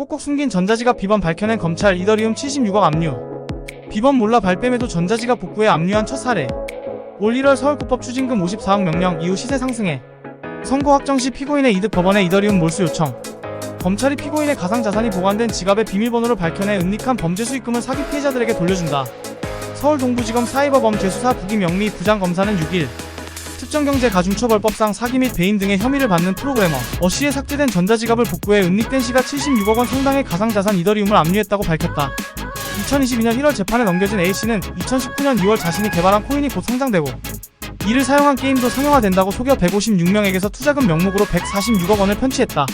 꼭꼭 숨긴 전자지갑 비번 밝혀낸 검찰 이더리움 76억 압류. 비번 몰라 발뺌에도 전자지갑 복구에 압류한 첫 사례. 올 1월 서울고법 추징금 54억 명령 이후 시세 상승해. 선고 확정 시 피고인의 이득 법원에 이더리움 몰수 요청. 검찰이 피고인의 가상자산이 보관된 지갑의 비밀번호를 밝혀내 은닉한 범죄 수익금을 사기 피해자들에게 돌려준다. 서울 동부지검 사이버범죄수사 부기명리 부장검사는 6일 특정경제가중처벌법상 사기 및 배임 등의 혐의를 받는 프로그래머 어씨의 삭제된 전자지갑을 복구해 은닉된 시가 76억 원 상당의 가상자산 이더리움을 압류했다고 밝혔다. 2022년 1월 재판에 넘겨진 A씨는 2019년 2월 자신이 개발한 코인이 곧 상장되고 이를 사용한 게임도 상용화된다고 속여 156명에게서 투자금 명목으로 146억 원을 편취했다.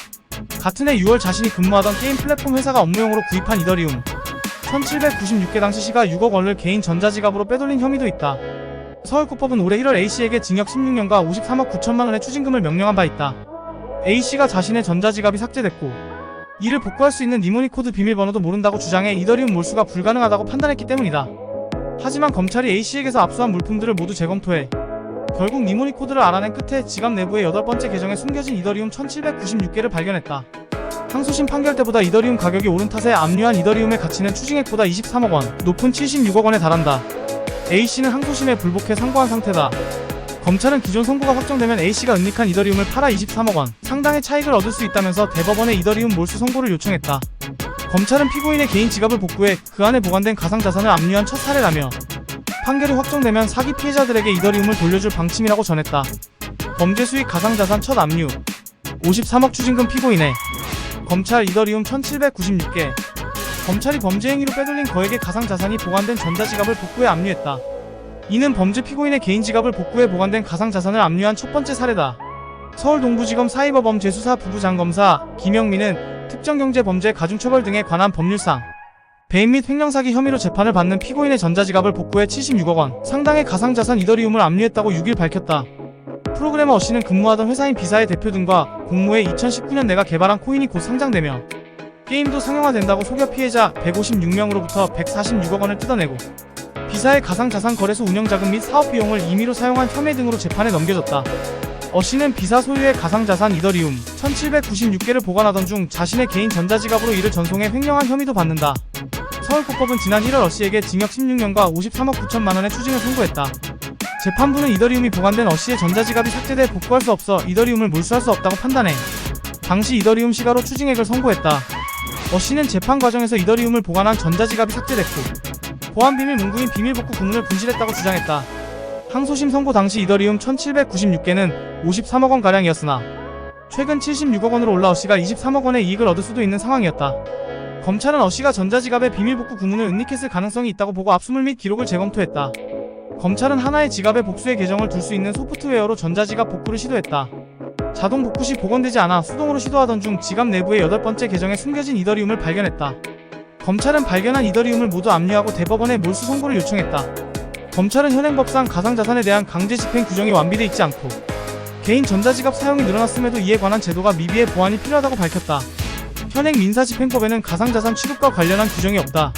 같은 해 6월 자신이 근무하던 게임 플랫폼 회사가 업무용으로 구입한 이더리움 1796개 당시 시가 6억 원을 개인 전자지갑으로 빼돌린 혐의도 있다. 서울고법은 올해 1월 A씨에게 징역 16년과 53억 9천만 원의 추징금을 명령한 바 있다. A씨가 자신의 전자지갑이 삭제됐고 이를 복구할 수 있는 니모니 코드 비밀번호도 모른다고 주장해 이더리움 몰수가 불가능하다고 판단했기 때문이다. 하지만 검찰이 A씨에게서 압수한 물품들을 모두 재검토해 결국 니모니 코드를 알아낸 끝에 지갑 내부의 여덟 번째 계정에 숨겨진 이더리움 1796개를 발견했다. 항소심 판결 때보다 이더리움 가격이 오른 탓에 압류한 이더리움의 가치는 추징액보다 23억 원, 높은 76억 원에 달한다. A씨는 항소심에 불복해 상고한 상태다. 검찰은 기존 선고가 확정되면 A씨가 은닉한 이더리움을 팔아 23억 원 상당의 차익을 얻을 수 있다면서 대법원에 이더리움 몰수 선고를 요청했다. 검찰은 피고인의 개인 지갑을 복구해 그 안에 보관된 가상자산을 압류한 첫 사례라며 판결이 확정되면 사기 피해자들에게 이더리움을 돌려줄 방침이라고 전했다. 범죄 수익 가상자산 첫 압류 53억 추징금 피고인의 검찰 이더리움 1796개 검찰이 범죄 행위로 빼돌린 거액의 가상 자산이 보관된 전자지갑을 복구해 압류했다. 이는 범죄 피고인의 개인 지갑을 복구해 보관된 가상 자산을 압류한 첫 번째 사례다. 서울 동부지검 사이버범죄수사 부부장검사 김영민은 특정경제범죄 가중처벌 등에 관한 법률상 배임 및 횡령사기 혐의로 재판을 받는 피고인의 전자지갑을 복구해 76억 원 상당의 가상자산 이더리움을 압류했다고 6일 밝혔다. 프로그래머 어씨는 근무하던 회사인 비사의 대표 등과 공모해 2019년 내가 개발한 코인이 곧 상장되며 게임도 상용화된다고 속여 피해자 156명으로부터 146억 원을 뜯어내고 비사의 가상자산 거래소 운영자금 및 사업비용을 임의로 사용한 혐의 등으로 재판에 넘겨졌다. 어씨는 비사 소유의 가상자산 이더리움 1796개를 보관하던 중 자신의 개인 전자지갑으로 이를 전송해 횡령한 혐의도 받는다. 서울고법은 지난 1월 어씨에게 징역 16년과 53억 9천만 원의 추징을 선고했다. 재판부는 이더리움이 보관된 어씨의 전자지갑이 삭제돼 복구할 수 없어 이더리움을 몰수할 수 없다고 판단해 당시 이더리움 시가로 추징액을 선고했다. 어씨는 재판 과정에서 이더리움을 보관한 전자지갑이 삭제됐고 보안비밀 문구인 비밀복구 구문을 분실했다고 주장했다. 항소심 선고 당시 이더리움 1796개는 53억 원 가량이었으나 최근 76억 원으로 올라 어씨가 23억 원의 이익을 얻을 수도 있는 상황이었다. 검찰은 어씨가 전자지갑의 비밀복구 구문을 은닉했을 가능성이 있다고 보고 압수물 및 기록을 재검토했다. 검찰은 하나의 지갑에 복수의 계정을 둘 수 있는 소프트웨어로 전자지갑 복구를 시도했다. 자동 시 복원되지 않아 수동으로 시도하던 중 지갑 내부의 여덟 번째 계정에 숨겨진 이더리움을 발견했다. 검찰은 발견한 이더리움을 모두 압류하고 대법원에 몰수 선고를 요청했다. 검찰은 현행법상 가상자산에 대한 강제 집행 규정이 완비돼 있지 않고 개인 전자지갑 사용이 늘어났음에도 이에 관한 제도가 미비해 보완이 필요하다고 밝혔다. 현행 민사집행법에는 가상자산 취급과 관련한 규정이 없다.